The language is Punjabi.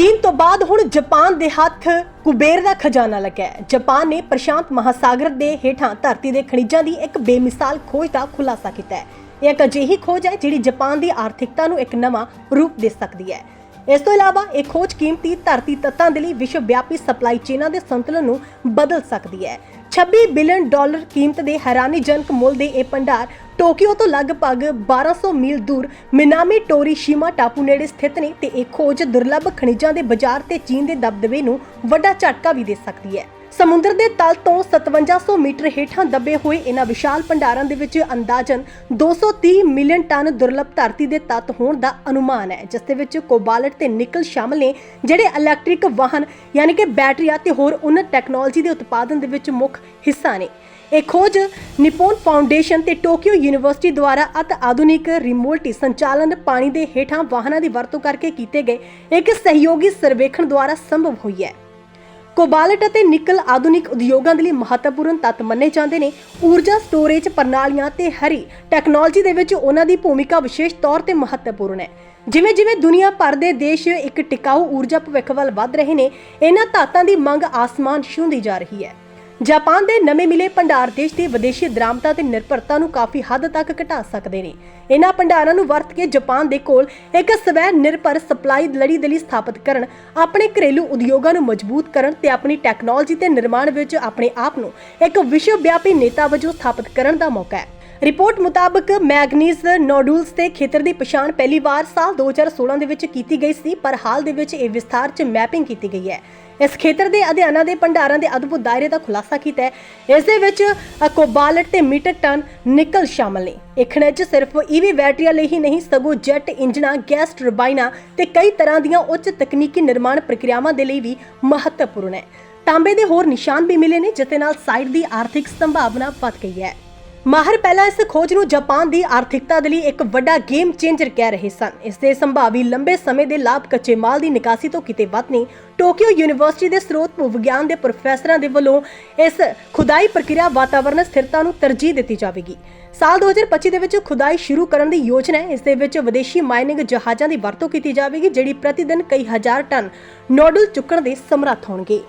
ਚੀਨ ਤੋਂ ਬਾਅਦ ਹੁਣ ਜਾਪਾਨ ਦੇ ਹੱਥ ਕੁਬੇਰ ਦਾ ਖਜ਼ਾਨਾ ਲੱਗਾ ਹੈ। ਜਾਪਾਨ ਨੇ ਪ੍ਰਸ਼ਾਂਤ ਮਹਾਸਾਗਰ ਦੇ ਹੇਠਾਂ ਧਰਤੀ ਦੇ ਖਣਿਜਾਂ ਦੀ ਇੱਕ ਬੇਮਿਸਾਲ ਖੋਜ ਦਾ ਖੁਲਾਸਾ ਕੀਤਾ ਹੈ। ਇਹ ਇੱਕ ਅਜਿਹੀ ਖੋਜ ਹੈ ਜਿਹੜੀ ਜਾਪਾਨ ਦੀ ਆਰਥਿਕਤਾ ਨੂੰ ਇੱਕ ਨਵਾਂ ਰੂਪ ਦੇ ਸਕਦੀ ਹੈ। ਇਸ ਤੋਂ ਇਲਾਵਾ ਇਹ ਖੋਜ ਕੀਮਤੀ ਧਰਤੀ ਤੱਤਾਂ ਦੇ ਲਈ ਵਿਸ਼ਵ ਵਿਆਪੀ ਸਪਲਾਈ ਚੇਨਾਂ ਦੇ ਸੰਤੁਲਨ ਨੂੰ ਬਦਲ ਸਕਦੀ ਹੈ। 26 ਬਿਲੀਅਨ ਡਾਲਰ ਕੀਮਤ ਦੇ ਹੈਰਾਨੀਜਨਕ ਮੁੱਲ ਦੇ ਇਹ ਭੰਡਾਰ ਟੋਕੀਓ ਤੋਂ ਲਗਭਗ 1200 ਮੀਲ ਦੂਰ ਮਿਨਾਮੀ ਟੋਰੀਸ਼ੀਮਾ ਟਾਪੂ ਨੇੜੇ ਸਥਿਤ ਨੇ ਤੇ ਇਹ ਖੋਜ ਦੁਰਲੱਭ ਖਣਿਜਾਂ ਦੇ ਬਾਜ਼ਾਰ ਤੇ ਚੀਨ ਦੇ ਦਬਦਬੇ ਨੂੰ ਵੱਡਾ ਝਟਕਾ ਵੀ ਦੇ ਸਕਦੀ ਹੈ। ਸਮੁੰਦਰ ਦੇ ਤਲ ਤੋਂ 5700 ਮੀਟਰ ਹੇਠਾਂ ਦੱਬੇ ਹੋਏ ਇਹਨਾਂ ਵਿਸ਼ਾਲ ਭੰਡਾਰਾਂ ਦੇ ਵਿੱਚ ਅੰਦਾਜ਼ਨ 230 ਮਿਲੀਅਨ ਟਨ ਦੁਰਲੱਭ ਧਰਤੀ ਦੇ ਤੱਤ ਹੋਣ ਦਾ ਅਨੁਮਾਨ ਹੈ, ਜਿਸ ਦੇ ਵਿੱਚ ਕੋਬਾਲਟ ਤੇ ਨਿਕਲ ਸ਼ਾਮਲ ਨੇ ਜਿਹੜੇ ਇਲੈਕਟ੍ਰਿਕ ਵਾਹਨ, ਯਾਨੀ ਕਿ ਬੈਟਰੀਆਂ ਤੇ ਹੋਰ ਉਨਤ ਟੈਕਨੋਲੋਜੀ ਦੇ ਉਤਪਾਦਨ ਦੇ ਵਿੱਚ ਮੁੱਖ ਹਿੱਸਾ ਨੇ। ਇਹ ਖੋਜ ਨਿਪੋਨ ਫਾਊਂਡੇਸ਼ਨ ਤੇ ਟੋਕੀਓ ਯੂਨੀਵਰਸਿਟੀ ਦੁਆਰਾ ਅਤ ਆਧੁਨਿਕ ਰਿਮੋਟਲੀ ਸੰਚਾਲਨ ਪਾਣੀ ਦੇ ਹੇਠਾਂ ਵਾਹਨਾਂ ਦੀ ਵਰਤੋਂ ਕਰਕੇ ਕੀਤੇ ਗਏ ਇੱਕ ਸਹਿਯੋਗੀ ਸਰਵੇਖਣ ਦੁਆਰਾ ਸੰਭਵ ਹੋਈ ਹੈ। ਕੋਬਾਲਟ ਅਤੇ ਨਿਕਲ ਆਧੁਨਿਕ ਉਦਯੋਗਾਂ ਦੇ ਲਈ ਮਹੱਤਵਪੂਰਨ ਤੱਤ ਮੰਨੇ ਜਾਂਦੇ ਨੇ। ਊਰਜਾ ਸਟੋਰੇਜ ਪ੍ਰਣਾਲੀਆਂ ਤੇ ਹਰੀ ਟੈਕਨੋਲੋਜੀ ਦੇ ਵਿੱਚ ਉਹਨਾਂ ਦੀ ਭੂਮਿਕਾ ਵਿਸ਼ੇਸ਼ ਤੌਰ ਤੇ ਮਹੱਤਵਪੂਰਨ ਹੈ। ਜਿਵੇਂ ਜਿਵੇਂ ਦੁਨੀਆ ਭਰ ਦੇ ਦੇਸ਼ ਇੱਕ ਟਿਕਾਊ ਊਰਜਾ ਭਵਿੱਖ ਵੱਲ ਵਧ ਰਹੇ ਨੇ, ਇਹਨਾਂ ਧਾਤਾਂ ਦੀ ਮੰਗ ਆਸਮਾਨ ਛੂੰਹਦੀ ਜਾ ਰਹੀ ਹੈ। ਜਾਪਾਨ ਦੇ ਨਵੇਂ ਮਿਲੇ ਭੰਡਾਰ ਦੇਸ਼ ਦੀ ਵਿਦੇਸ਼ੀ ਦਰਾਮਤਾ ਤੇ ਨਿਰਭਰਤਾ ਨੂੰ ਕਾਫੀ ਹੱਦ ਤੱਕ ਘਟਾ ਸਕਦੇ ਨੇ। ਇਹਨਾਂ ਭੰਡਾਰਾਂ ਨੂੰ ਵਰਤ ਕੇ ਜਾਪਾਨ ਦੇ ਕੋਲ ਇੱਕ ਸਵੈ ਨਿਰਭਰ ਸਪਲਾਈ ਲੜੀ ਦੇ ਲਈ ਸਥਾਪਿਤ ਕਰਨ, ਆਪਣੇ ਘਰੇਲੂ ਉਦਯੋਗਾਂ ਨੂੰ ਮਜ਼ਬੂਤ ਕਰਨ ਤੇ ਆਪਣੀ ਟੈਕਨੋਲੋਜੀ ਤੇ ਨਿਰਮਾਣ ਵਿੱਚ ਆਪਣੇ ਆਪ ਨੂੰ ਇੱਕ ਵਿਸ਼ਵ ਵਿਆਪੀ ਨੇਤਾ ਵਜੋਂ ਸਥਾਪਿਤ ਕਰਨ ਦਾ ਮੌਕਾ ਹੈ। ਰਿਪੋਰਟ ਮੁਤਾਬਕ ਮੈਗਨੀਜ਼ ਨੋਡੂਲਸ ਦੇ ਖੇਤਰ ਦੀ ਪਛਾਣ ਪਹਿਲੀ ਵਾਰ ਸਾਲ 2016 ਦੇ ਵਿੱਚ ਕੀਤੀ ਗਈ ਸੀ, ਪਰ ਹਾਲ ਦੇ ਵਿੱਚ ਇਹ ਵਿਸਥਾਰ 'ਚ ਮੈਪਿੰਗ ਕੀਤੀ ਗਈ ਹੈ। ਇਸ ਖੇਤਰ ਦੇ ਅਧਿਐਨਾਂ ਦੇ ਭੰਡਾਰਾਂ ਦੇ ਅਦਭੁਤ ਦਾਇਰੇ ਦਾ ਖੁਲਾਸਾ ਕੀਤਾ ਹੈ। ਇਸ ਦੇ ਵਿੱਚ ਕੋਬਾਲਟ ਤੇ ਮੀਟਰ ਟਨ ਨਿਕਲ ਸ਼ਾਮਲ ਨੇ। ਇਹ ਖਣਿਜ ਸਿਰਫ ਈਵੀ ਬੈਟਰੀਆਂ ਲਈ ਹੀ ਨਹੀਂ, ਸਗੋਂ ਜੈਟ ਇੰਜਨਾਂ, ਗੈਸ ਟਰਬਾਈਨਾਂ ਤੇ ਕਈ ਤਰ੍ਹਾਂ ਦੀਆਂ ਉੱਚ ਤਕਨੀਕੀ ਨਿਰਮਾਣ ਪ੍ਰਕਿਰਿਆਵਾਂ ਦੇ ਲਈ ਵੀ ਮਹੱਤਵਪੂਰਨ ਹੈ। ਤਾਂਬੇ ਦੇ ਹੋਰ ਨਿਸ਼ਾਨ ਵੀ ਮਿਲੇ ਨੇ ਜਿਸ ਨਾਲ ਸਾਈਟ ਦੀ ਆਰਥਿਕ ਸੰਭਾਵਨਾ ਵੱਧ ਗਈ ਹੈ। ਮਾਹਰ ਪਹਿਲਾਂ ਇਸ ਖੋਜ ਨੂੰ ਜਾਪਾਨ ਦੀ ਆਰਥਿਕਤਾ ਦੇ ਲਈ ਇੱਕ ਵੱਡਾ ਗੇਮ ਚੇਂਜਰ ਕਹਿ ਰਹੇ ਸਨ। ਇਸ ਦੇ ਸੰਭਾਵੀ ਲੰਬੇ ਸਮੇਂ ਦੇ ਲਾਭ ਕੱਚੇ ਮਾਲ ਦੀ ਨਿਕਾਸੀ ਤੋਂ ਕਿਤੇ ਵੱਧ ਨਹੀਂ, ਟੋਕੀਓ ਯੂਨੀਵਰਸਿਟੀ ਦੇ ਸਰੋਤ ਭੂ ਵਿਗਿਆਨ ਦੇ ਪ੍ਰੋਫੈਸਰਾਂ ਦੇ ਵੱਲੋਂ ਇਸ ਖੁਦਾਈ ਪ੍ਰਕਿਰਿਆ ਵਾਤਾਵਰਣ ਸਥਿਰਤਾ ਨੂੰ ਤਰਜੀਹ ਦਿੱਤੀ ਜਾਵੇਗੀ। ਸਾਲ 2025 ਦੇ ਵਿੱਚ ਖੁਦਾਈ ਸ਼ੁਰੂ ਕਰਨ ਦੀ ਯੋਜਨਾ ਹੈ। ਇਸ ਦੇ ਵਿੱਚ ਵਿਦੇਸ਼ੀ ਮਾਈਨਿੰਗ ਜਹਾਜ਼ਾਂ ਦੀ ਵਰਤੋਂ ਕੀਤੀ ਜਾਵੇਗੀ, ਜਿਹੜੀ ਪ੍ਰਤੀ ਦਿਨ ਕਈ ਹਜ਼ਾਰ ਟਨ ਨੋਡਲ ਚੁੱਕਣ ਦੇ ਸਮਰੱਥ ਹੋਣਗੇ।